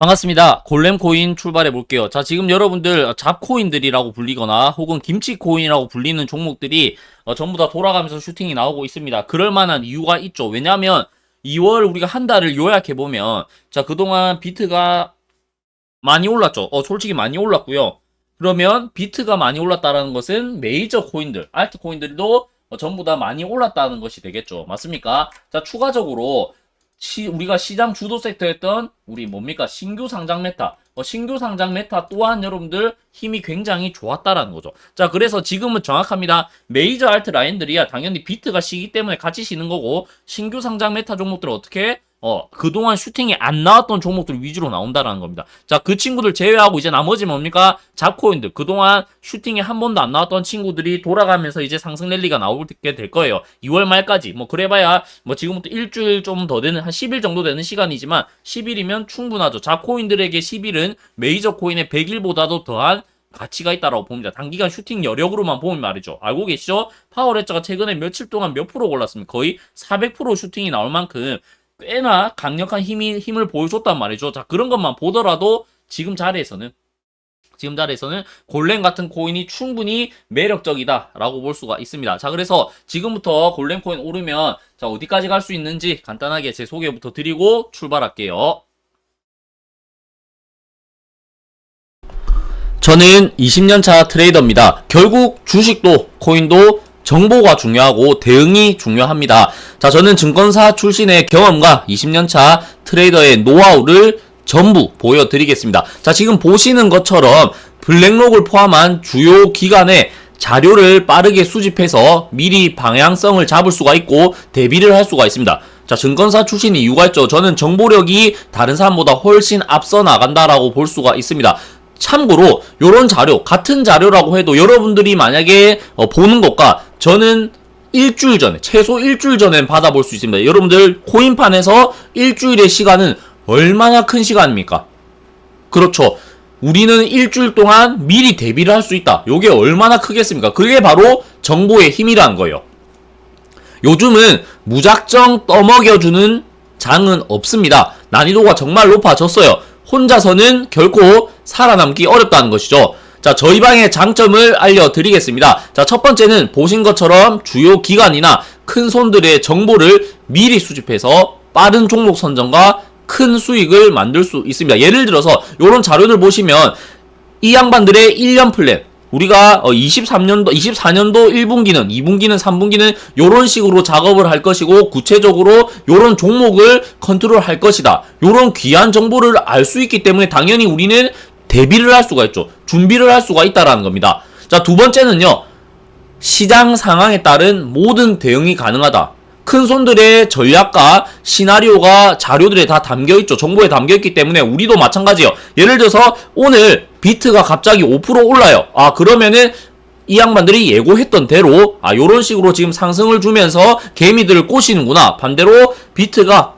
반갑습니다. 골렘 코인 출발해 볼게요. 자, 지금 여러분들 잡코인들이라고 불리거나 혹은 김치 코인이라고 불리는 종목들이 어, 전부 다 돌아가면서 슈팅이 나오고 있습니다. 그럴 만한 이유가 있죠. 왜냐하면 2월 우리가 한 달을 요약해 보면 자, 그동안 비트가 많이 올랐죠. 어, 솔직히 많이 올랐고요. 그러면 비트가 많이 올랐다라는 것은 메이저 코인들, 알트 코인들도 어, 전부 다 많이 올랐다는 것이 되겠죠. 맞습니까? 자, 추가적으로 시, 우리가 시장 주도 섹터였던 우리 뭡니까? 신규 상장 메타. 어, 신규 상장 메타 또한 여러분들 힘이 굉장히 좋았다라는 거죠. 자 그래서 지금은 정확합니다. 메이저 알트 라인들이야. 당연히 비트가 시기 때문에 같이 쉬는 거고 신규 상장 메타 종목들은 어떻게 어, 그동안 슈팅이 안 나왔던 종목들 위주로 나온다라는 겁니다. 자, 그 친구들 제외하고 이제 나머지 뭡니까? 잡코인들. 그동안 슈팅이 한 번도 안 나왔던 친구들이 돌아가면서 이제 상승 랠리가 나오게 될 거예요. 2월 말까지. 뭐, 그래봐야, 뭐, 지금부터 일주일 좀 더 되는, 한 10일 정도 되는 시간이지만, 10일이면 충분하죠. 잡코인들에게 10일은 메이저 코인의 100일보다도 더한 가치가 있다라고 봅니다. 단기간 슈팅 여력으로만 보면 말이죠. 알고 계시죠? 파워레저가 최근에 며칠 동안 몇 프로 올랐습니까? 거의 400% 슈팅이 나올 만큼 꽤나 강력한 힘이, 힘을 보여줬단 말이죠. 자, 그런 것만 보더라도 지금 자리에서는 지금 자리에서는 골렘 같은 코인이 충분히 매력적이다라고 볼 수가 있습니다. 자, 그래서 지금부터 골렘 코인 오르면 자, 어디까지 갈 수 있는지 간단하게 제 소개부터 드리고 출발할게요. 저는 20년차 트레이더입니다. 결국 주식도 코인도 정보가 중요하고 대응이 중요합니다. 자, 저는 증권사 출신의 경험과 20년차 트레이더의 노하우를 전부 보여드리겠습니다. 자, 지금 보시는 것처럼 블랙록을 포함한 주요 기관의 자료를 빠르게 수집해서 미리 방향성을 잡을 수가 있고 대비를 할 수가 있습니다. 자, 증권사 출신 이유가 있죠. 저는 정보력이 다른 사람보다 훨씬 앞서 나간다라고 볼 수가 있습니다. 참고로 요런 자료 같은 자료라고 해도 여러분들이 만약에 어, 보는 것과 저는 일주일 전에 최소 일주일 전에 받아볼 수 있습니다. 여러분들 코인판에서 일주일의 시간은 얼마나 큰 시간입니까? 그렇죠. 우리는 일주일 동안 미리 대비를 할 수 있다. 요게 얼마나 크겠습니까? 그게 바로 정보의 힘이라는 거예요. 요즘은 무작정 떠먹여주는 장은 없습니다. 난이도가 정말 높아졌어요. 혼자서는 결코 살아남기 어렵다는 것이죠. 자, 저희 방의 장점을 알려드리겠습니다. 자, 첫 번째는 보신 것처럼 주요 기관이나 큰 손들의 정보를 미리 수집해서 빠른 종목 선정과 큰 수익을 만들 수 있습니다. 예를 들어서 이런 자료들 보시면 이 양반들의 1년 플랜 우리가 23년도, 24년도 1분기는, 2분기는, 3분기는 요런 식으로 작업을 할 것이고 구체적으로 요런 종목을 컨트롤 할 것이다. 요런 귀한 정보를 알 수 있기 때문에 당연히 우리는 대비를 할 수가 있죠. 준비를 할 수가 있다라는 겁니다. 자, 두 번째는요. 시장 상황에 따른 모든 대응이 가능하다. 큰 손들의 전략과 시나리오가 자료들에 다 담겨 있죠. 정보에 담겨 있기 때문에 우리도 마찬가지예요. 예를 들어서 오늘 비트가 갑자기 5% 올라요. 아, 그러면은 이 양반들이 예고했던 대로 아 요런 식으로 지금 상승을 주면서 개미들을 꼬시는구나. 반대로 비트가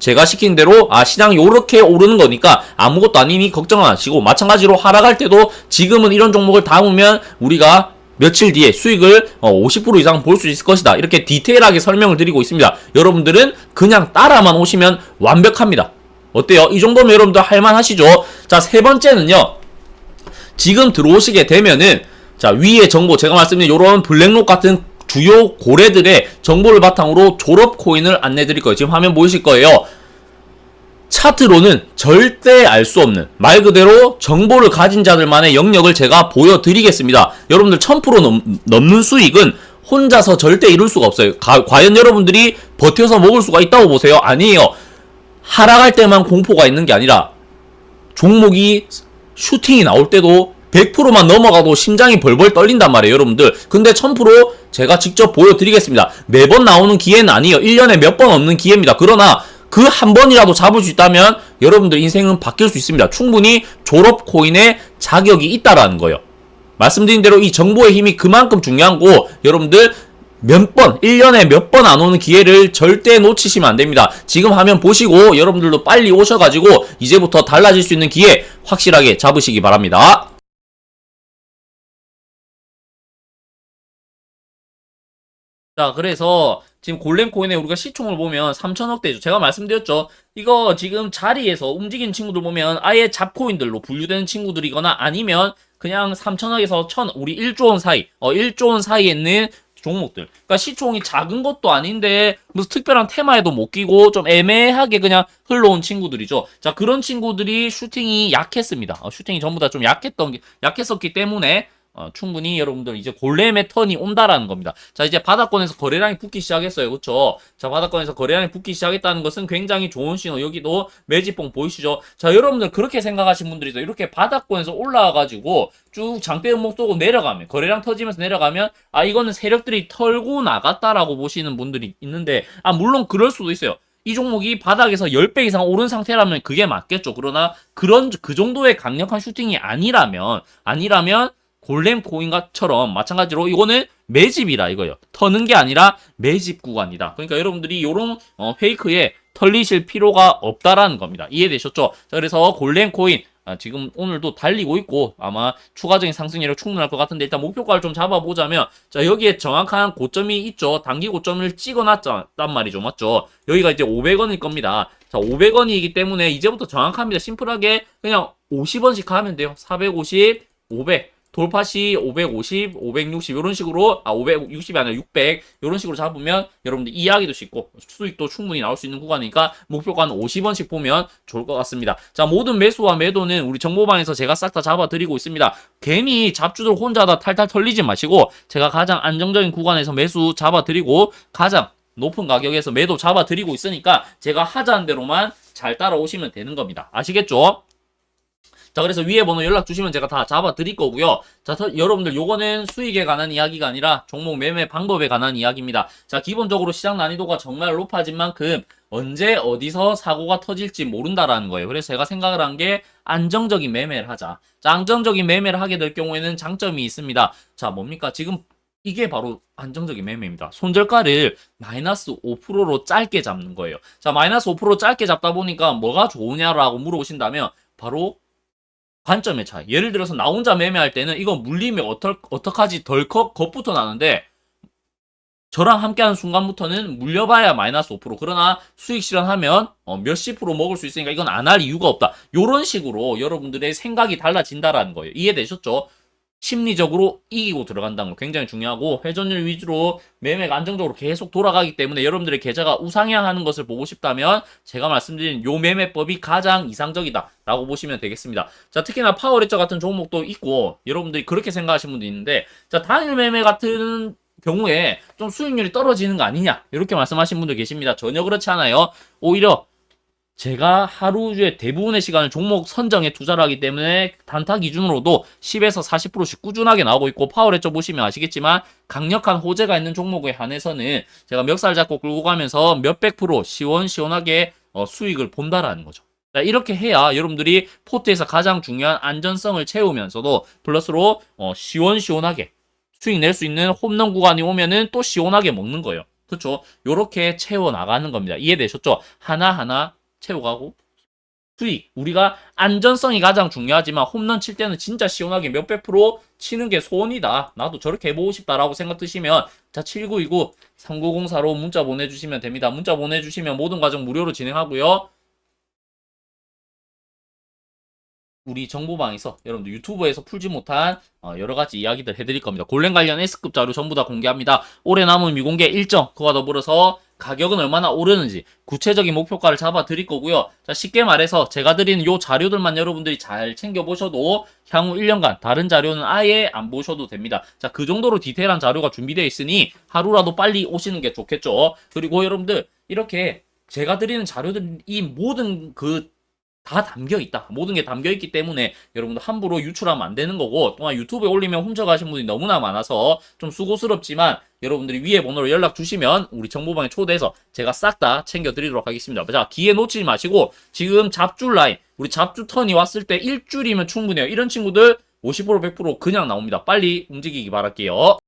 제가 시킨 대로 아 시장이 요렇게 오르는 거니까 아무것도 아니니 걱정 안 하시고 마찬가지로 하락할 때도 지금은 이런 종목을 담으면 우리가 며칠 뒤에 수익을 어, 50% 이상 볼 수 있을 것이다. 이렇게 디테일하게 설명을 드리고 있습니다. 여러분들은 그냥 따라만 오시면 완벽합니다. 어때요? 이 정도면 여러분들 할만하시죠? 자, 세 번째는요. 지금 들어오시게 되면은 자, 위에 정보 제가 말씀드린 요런 블랙록 같은 주요 고래들의 정보를 바탕으로 졸업 코인을 안내 드릴 거예요. 지금 화면 보이실 거예요. 차트로는 절대 알 수 없는 말 그대로 정보를 가진 자들만의 영역을 제가 보여드리겠습니다. 여러분들 1000% 넘, 넘는 수익은 혼자서 절대 이룰 수가 없어요. 가, 과연 여러분들이 버텨서 먹을 수가 있다고 보세요? 아니에요. 하락할 때만 공포가 있는 게 아니라 종목이 슈팅이 나올 때도 100%만 넘어가도 심장이 벌벌 떨린단 말이에요, 여러분들. 근데 1000% 제가 직접 보여드리겠습니다. 매번 나오는 기회는 아니에요. 1년에 몇 번 없는 기회입니다. 그러나 그 한 번이라도 잡을 수 있다면 여러분들 인생은 바뀔 수 있습니다. 충분히 졸업 코인의 자격이 있다라는 거예요. 말씀드린 대로 이 정보의 힘이 그만큼 중요한 거 여러분들 몇 번, 1년에 몇 번 안 오는 기회를 절대 놓치시면 안 됩니다. 지금 화면 보시고 여러분들도 빨리 오셔가지고 이제부터 달라질 수 있는 기회 확실하게 잡으시기 바랍니다. 자, 그래서 지금 골렘 코인에 우리가 시총을 보면 3천억 대죠. 제가 말씀드렸죠. 이거 지금 자리에서 움직이는 친구들 보면 아예 잡코인들로 분류되는 친구들이거나 아니면 그냥 3천억에서 1천, 우리 1조 원 사이, 어, 1조 원 사이에 있는 종목들. 그러니까 시총이 작은 것도 아닌데 무슨 특별한 테마에도 못 끼고 좀 애매하게 그냥 흘러온 친구들이죠. 자, 그런 친구들이 슈팅이 약했습니다. 어, 슈팅이 전부 다 좀 약했던 게- 약했었기 때문에 어, 충분히 여러분들 이제 골렘의 턴이 온다라는 겁니다. 자, 이제 바닥권에서 거래량이 붙기 시작했어요. 그렇죠? 자, 바닥권에서 거래량이 붙기 시작했다는 것은 굉장히 좋은 신호. 여기도 매집봉 보이시죠? 자, 여러분들 그렇게 생각하신 분들이죠. 이렇게 바닥권에서 올라와 가지고 쭉 장대 음목 쏘고 내려가면 거래량 터지면서 내려가면 아, 이거는 세력들이 털고 나갔다라고 보시는 분들이 있는데 아, 물론 그럴 수도 있어요. 이 종목이 바닥에서 10배 이상 오른 상태라면 그게 맞겠죠. 그러나 그런 그 정도의 강력한 슈팅이 아니라면 아니라면 골렘 코인과처럼 마찬가지로 이거는 매집이라 이거요. 터는 게 아니라 매집 구간이다. 그러니까 여러분들이 이런 어, 페이크에 털리실 필요가 없다라는 겁니다. 이해되셨죠? 자, 그래서 골렘 코인 아, 지금 오늘도 달리고 있고 아마 추가적인 상승률이 충분할 것 같은데 일단 목표가를 좀 잡아보자면 자 여기에 정확한 고점이 있죠. 단기 고점을 찍어놨단 말이죠. 맞죠? 여기가 이제 500원일 겁니다. 자 500원이기 때문에 이제부터 정확합니다. 심플하게 그냥 50원씩 가면 돼요. 450, 500 돌파시 550, 560 이런 식으로 아 560이 아니라 600 이런 식으로 잡으면 여러분들 이해하기도 쉽고 수익도 충분히 나올 수 있는 구간이니까 목표가는 50원씩 보면 좋을 것 같습니다. 자 모든 매수와 매도는 우리 정보방에서 제가 싹 다 잡아드리고 있습니다. 괜히 잡주들 혼자 다 탈탈 털리지 마시고 제가 가장 안정적인 구간에서 매수 잡아드리고 가장 높은 가격에서 매도 잡아드리고 있으니까 제가 하자는 대로만 잘 따라오시면 되는 겁니다. 아시겠죠? 자, 그래서 위에 번호 연락 주시면 제가 다 잡아 드릴 거고요. 자, 더- 여러분들 요거는 수익에 관한 이야기가 아니라 종목 매매 방법에 관한 이야기입니다. 자, 기본적으로 시장 난이도가 정말 높아진 만큼 언제 어디서 사고가 터질지 모른다라는 거예요. 그래서 제가 생각을 한 게 안정적인 매매를 하자. 자, 안정적인 매매를 하게 될 경우에는 장점이 있습니다. 자, 뭡니까? 지금 이게 바로 안정적인 매매입니다. 손절가를 마이너스 5%로 짧게 잡는 거예요. 자, 마이너스 5% 짧게 잡다 보니까 뭐가 좋으냐라고 물어보신다면 바로 관점의 차이. 예를 들어서 나 혼자 매매할 때는 이거 물리면 어떡, 어떡하지 덜컥 겁부터 나는데 저랑 함께하는 순간부터는 물려봐야 마이너스 5% 그러나 수익 실현하면 어, 몇십 프로 먹을 수 있으니까 이건 안 할 이유가 없다. 요런 식으로 여러분들의 생각이 달라진다라는 거예요. 이해되셨죠? 심리적으로 이기고 들어간다는 거 굉장히 중요하고 회전율 위주로 매매가 안정적으로 계속 돌아가기 때문에 여러분들의 계좌가 우상향하는 것을 보고 싶다면 제가 말씀드린 요 매매법이 가장 이상적이다 라고 보시면 되겠습니다. 자 특히나 파워레저 같은 종목도 있고 여러분들이 그렇게 생각하시는 분도 있는데 자 단일 매매 같은 경우에 좀 수익률이 떨어지는 거 아니냐 이렇게 말씀하시는 분들 계십니다. 전혀 그렇지 않아요. 오히려 제가 하루에 대부분의 시간을 종목 선정에 투자를 하기 때문에 단타 기준으로도 10에서 40%씩 꾸준하게 나오고 있고 파워레저 보시면 아시겠지만 강력한 호재가 있는 종목에 한해서는 제가 멱살 잡고 끌고 가면서 몇백 프로 시원시원하게 어, 수익을 본다라는 거죠. 자, 이렇게 해야 여러분들이 포트에서 가장 중요한 안전성을 채우면서도 플러스로 어, 시원시원하게 수익 낼 수 있는 홈런 구간이 오면은 또 시원하게 먹는 거예요. 그렇죠? 요렇게 채워 나가는 겁니다. 이해되셨죠? 하나하나 채워가고 수익 우리가 안전성이 가장 중요하지만 홈런 칠 때는 진짜 시원하게 몇백 프로 치는 게 소원이다. 나도 저렇게 해보고 싶다라고 생각 드시면 자 7929 3904로 문자 보내주시면 됩니다. 문자 보내주시면 모든 과정 무료로 진행하고요. 우리 정보방에서 여러분들 유튜브에서 풀지 못한 어, 여러 가지 이야기들 해드릴 겁니다. 골렘 관련 S급 자료 전부 다 공개합니다. 올해 남은 미공개 일정 그와 더불어서 가격은 얼마나 오르는지 구체적인 목표가를 잡아 드릴 거고요. 자, 쉽게 말해서 제가 드리는 요 자료들만 여러분들이 잘 챙겨 보셔도 향후 1년간 다른 자료는 아예 안 보셔도 됩니다. 자, 그 정도로 디테일한 자료가 준비되어 있으니 하루라도 빨리 오시는 게 좋겠죠. 그리고 여러분들 이렇게 제가 드리는 자료들 이 모든 그 다 담겨 있다. 모든 게 담겨 있기 때문에 여러분들 함부로 유출하면 안 되는 거고 또한 유튜브에 올리면 훔쳐가신 분이 너무나 많아서 좀 수고스럽지만 여러분들이 위에 번호로 연락 주시면 우리 정보방에 초대해서 제가 싹 다 챙겨 드리도록 하겠습니다. 자, 기회 놓치지 마시고 지금 잡줄 라인 우리 잡주 턴이 왔을 때 일줄이면 충분해요. 이런 친구들 50% 100% 그냥 나옵니다. 빨리 움직이기 바랄게요.